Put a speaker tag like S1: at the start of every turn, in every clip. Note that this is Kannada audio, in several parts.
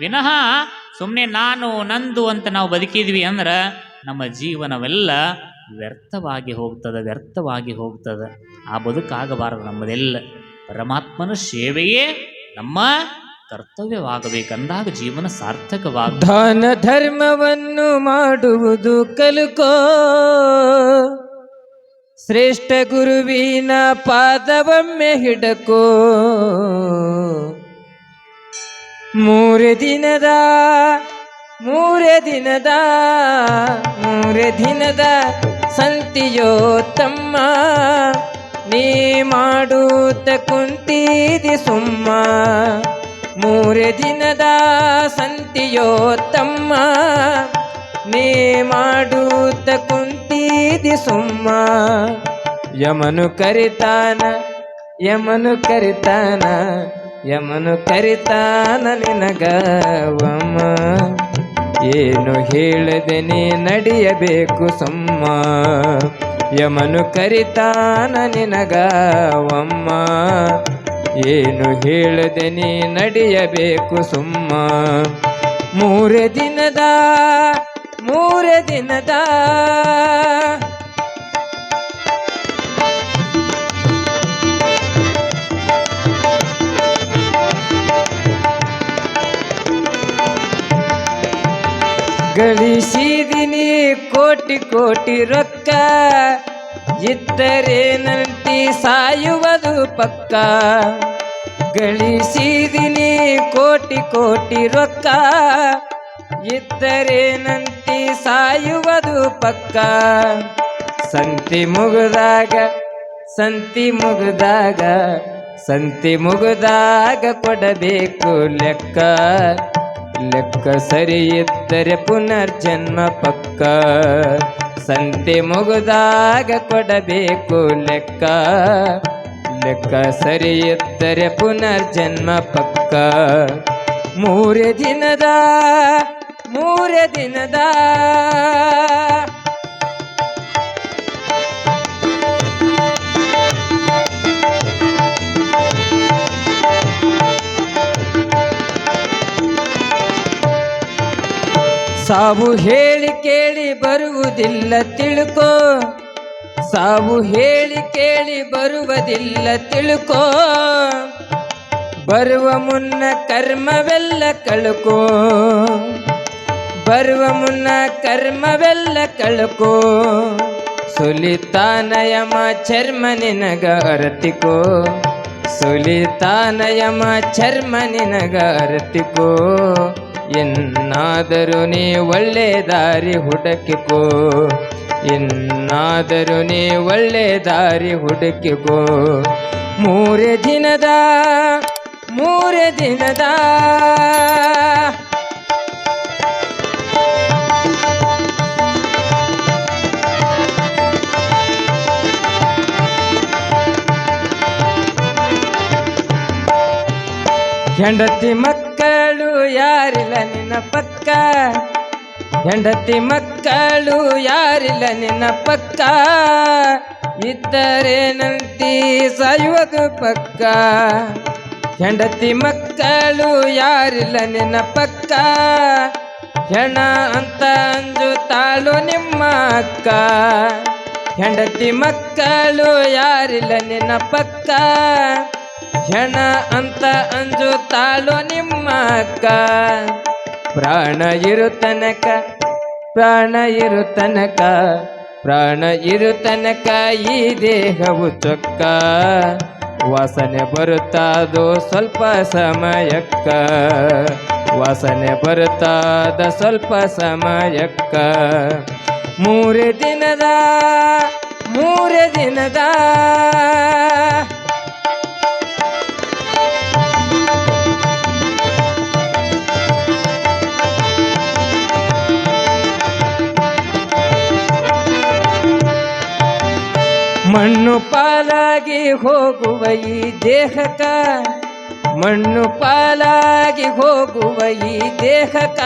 S1: ವಿನಃ ಸುಮ್ಮನೆ ನಾನು, ನಂದು ಅಂತ ನಾವು ಬದುಕಿದ್ವಿ ಅಂದ್ರೆ ನಮ್ಮ ಜೀವನವೆಲ್ಲ ವ್ಯರ್ಥವಾಗಿ ಹೋಗ್ತದೆ ವ್ಯರ್ಥವಾಗಿ ಹೋಗ್ತದೆ. ಆ ಬದುಕಾಗಬಾರದು ನಮ್ಮದೆಲ್ಲ. ಪರಮಾತ್ಮನ ಸೇವೆಯೇ ನಮ್ಮ ಕರ್ತವ್ಯವಾಗಬೇಕಂದಾಗ ಜೀವನ ಸಾರ್ಥಕವಾಗ
S2: ದಾನ ಧರ್ಮವನ್ನು ಮಾಡುವುದು ಕಲುಕೋ. ಶ್ರೇಷ್ಠ ಗುರುವಿನ ಪಾದವೊಮ್ಮೆ ಹಿಡಕೋ. ಮೂರೇ ದಿನದ, ಮೂರೆ ದಿನದ ಮೂರೆ ದಿನದ ಸಂತಿಯೋ ತಮ್ಮ ನೀ ಮಾಡುತ್ತ ಕುಂತೀದಿ ಸುಮ್ಮ. ಮೂರೆ ದಿನದ ಸಂತಿಯೋ ತಮ್ಮ ನೀ ಮಾಡುತ್ತ ಕುಂತೀದಿ ಸುಮ್ಮ. ಯಮನು ಕರಿತಾನ ಯಮನು ಕರಿತಾನ. ಯಮನು ಕರಿತಾನ ನಿನಗವಮ್ಮ ಏನು ಹೇಳದೆ ನೀ ನಡೆಯಬೇಕು ಸಮ್ಮ. ಯಮನು ಕರಿತಾನ ನಿನಗವಮ್ಮ ಏನು ಹೇಳದೆ ನೀ ನಡೆಯಬೇಕು ಸುಮ್ಮ. ಮೂರೇ ದಿನದ ಮೂರೇ ದಿನದ ಗಳಿಸಿದಿನಿ ಕೋಟಿ ಕೋಟಿ ರೊಕ್ಕ. ಇದ್ದರೇನಂತಿ ಸಾಯುವುದು ಪಕ್ಕ. ಗಳಿಸಿದಿನಿ ಕೋಟಿ ಕೋಟಿ ರೊಕ್ಕ. ಇದ್ದರೇನಂತಿ ಸಾಯುವುದು ಪಕ್ಕ. ಸಂತಿ ಮುಗಿದಾಗ ಸಂತಿ ಮುಗಿದಾಗ ಸಂತಿ ಮುಗಿದಾಗ ಕೊಡಬೇಕು ಲೆಕ್ಕ. ಲೆಕ್ಕ ಸರಿ ಇದ್ದರೆ ಪುನರ್ಜನ್ಮ ಪಕ್ಕ. ಸಂತೆ ಮುಗಿದಾಗ ಕೊಡಬೇಕು ಲೆಕ್ಕ. ಲೆಕ್ಕ ಸರಿ ಇದ್ದರೆ ಪುನರ್ಜನ್ಮ ಪಕ್ಕ. ಮೂರೇ ದಿನದ ಮೂರೇ ದಿನದ ಸಾವು ಹೇಳಿ ಕೇಳಿ ಬರುವುದಿಲ್ಲ ತಿಳ್ಕೋ. ಸಾವು ಹೇಳಿ ಕೇಳಿ ಬರುವುದಿಲ್ಲ ತಿಳ್ಕೋ. ಬರುವ ಮುನ್ನ ಕರ್ಮವೆಲ್ಲ ಕಳ್ಕೋ. ಬರುವ ಮುನ್ನ ಕರ್ಮವೆಲ್ಲ ಕಳ್ಕೋ. ಸುಲಿತಾನಯಮ ಚರ್ಮ ನಿನಗ ಅರತಿಕೋ. ಸುಲಿತಾನಯಮ ಚರ್ಮ ನಿನಗ ಅರತಿಕೋ. ಎನ್ನಾದರೂ ನೀ ಒಳ್ಳೆ ದಾರಿ ಹುಡುಕಿಕೋ. ಇನ್ನಾದರೂ ನೀ ಒಳ್ಳೆ ದಾರಿ ಹುಡುಕಿಕೋ. ಮೂರೇ ದಿನದ ಮೂರೇ ದಿನದ ಹೆಂಡತಿ ಮಕ್ಕಳು ಯಾರಿಲ್ಲ ನಿನ್ನ ಪಕ್ಕ? ಹೆಂಡತಿ ಮಕ್ಕಳು ಯಾರಿಲ್ಲ ನಿನ್ನ ಪಕ್ಕ? ಇದ್ದರೇನಂತಿ ಸಾಯುವುದು ಪಕ್ಕ. ಹೆಂಡತಿ ಮಕ್ಕಳು ಯಾರಿಲ್ಲ ನಿನ್ನ ಪಕ್ಕ? ಹೆಣ ಅಂತ ಅಂಜು ತಾಳು ನಿಮ್ಮ ಅಕ್ಕ. ಹೆಂಡತಿ ಮಕ್ಕಳು ಯಾರಿಲ್ಲ ನಿನ್ನ ಪಕ್ಕ? ಹೆಣ ಅಂತ ಅಂಜುತ್ತಾಳು ನಿಮ್ಮ ಅಕ್ಕ ಪ್ರಾಣ ಇರು ತನಕ, ಪ್ರಾಣ ಇರು ತನಕ, ಪ್ರಾಣ ಇರು ತನಕ ಈ ದೇಹವು ಚೊಕ್ಕ. ವಾಸನೆ ಬರುತ್ತಾದೋ ಸ್ವಲ್ಪ ಸಮಯಕ್ಕ. ವಾಸನೆ ಬರುತ್ತಾದ ಸ್ವಲ್ಪ ಸಮಯಕ್ಕ. ಮೂರೇ ದಿನದ ಮೂರೇ ದಿನದ ಮಣ್ಣು ಪಾಲಾಗಿ ಹೋಗುವ ಈ ದೇಹಕ, ಮಣ್ಣು ಪಾಲಾಗಿ ಹೋಗುವ ಈ ದೇಹಕ,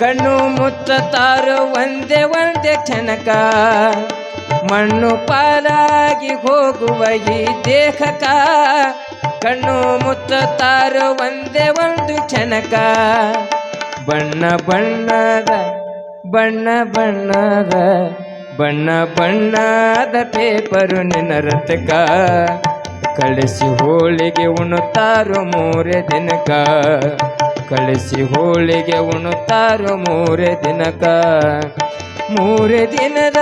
S2: ಕಣ್ಣು ಮುಚ್ಚತಾರೋ ಒಂದೇ ಒಂದೇ ಕ್ಷಣಕ, ಮಣ್ಣು ಪಾಲಾಗಿ ಹೋಗುವ ಈ ದೇಹಕ, ಕಣ್ಣು ಮುಚ್ಚುತ್ತಾರೋ ಒಂದೇ ಒಂದು ಕ್ಷಣಕ. ಬಣ್ಣ ಬಣ್ಣದ ಬಣ್ಣ ಬಣ್ಣದ ಬಣ್ಣ ಬಣ್ಣದ ಪೇಪರು ನಿನ್ನ ರಥಕ ಕಳಿಸಿ ಹೋಳಿಗೆ ಉಣುತ್ತಾರೋ ಮೂರೆ ದಿನಕ. ಕಳಿಸಿ ಹೋಳಿಗೆ ಉಣುತ್ತಾರೋ ಮೂರೇ ದಿನಕ. ಮೂರೇ ದಿನದ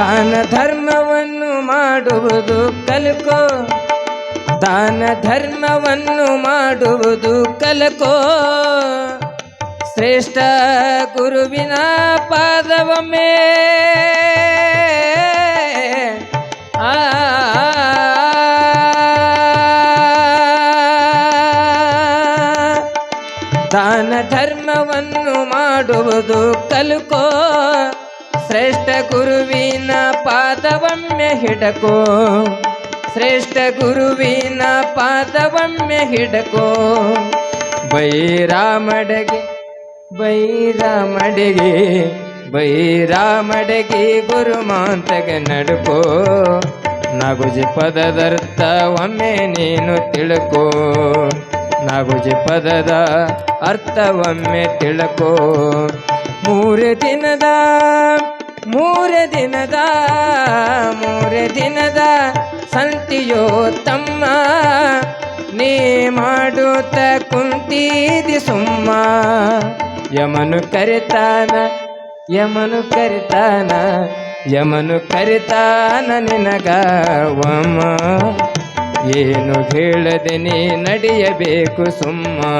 S2: ದಾನ ಧರ್ಮವನ್ನು ಮಾಡುವುದು ಕಲ್ಕೋ ದಾನ ಧರ್ಮವನ್ನು ಮಾಡುವುದು ಕಲಕೋ ಶ್ರೇಷ್ಠ ಗುರುವಿನ ಪಾದವೊಮ್ಮೆ ಆ ದಾನ ಧರ್ಮವನ್ನು ಮಾಡುವುದು ಕಲ್ಕೋ ಶ್ರೇಷ್ಠ ಗುರುವಿನ ಪಾದವೊಮ್ಮೆ ಹಿಡಕೋ. ಶ್ರೇಷ್ಠ ಗುರುವಿನ ಪಾದವೊಮ್ಮೆ ಹಿಡಕೋ. ಬೈರಾಮಡಗೆ ಬೈರಾಮಡಗೆ ಬೈರಾಮಡಗೆ ಗುರುಮಾಂತಗೆ ನಡುಕೋ. ನಗುಜಿ ಪದದರ್ಥ ಒಮ್ಮೆ ನೀನು ತಿಳ್ಕೋ. ನಗುಜಿ ಪದದ ಅರ್ಥವೊಮ್ಮೆ ತಿಳ್ಕೋ. ಮೂರು ದಿನದ ಮೂರೇ ದಿನದ ಮೂರೇ ದಿನದ ಸಂತಿಯೋ ತಮ್ಮ. ನೀ ಮಾಡುತ್ತ ಕುಂತೀದಿ ಸುಮ್ಮ. ಯಮನು ಕರಿತಾನ ಯಮನು ಕರಿತಾನ ಯಮನು ಕರಿತಾನ ನಿನಗ ವಮ ಏನು ಹೇಳದೆ ನೀ ನಡೆಯಬೇಕು ಸುಮ್ಮ.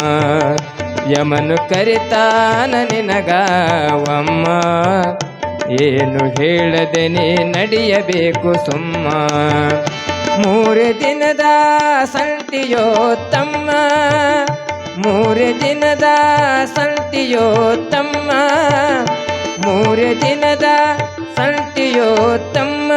S2: ಯಮನು ಕರಿತಾನ ನಿನಗವಮ್ಮ ಏನು ಹೇಳದೆ ನೀ ನಡೆಯಬೇಕು ಸುಮ್ಮ. ಮೂರು ದಿನದ ಸಂತಿಯೋ ತಮ್ಮ. ಮೂರು ದಿನದ ಸಂತಿಯೋ ತಮ್ಮ. ಮೂರು ದಿನದ ಸಂತಿಯೋ ತಮ್ಮ.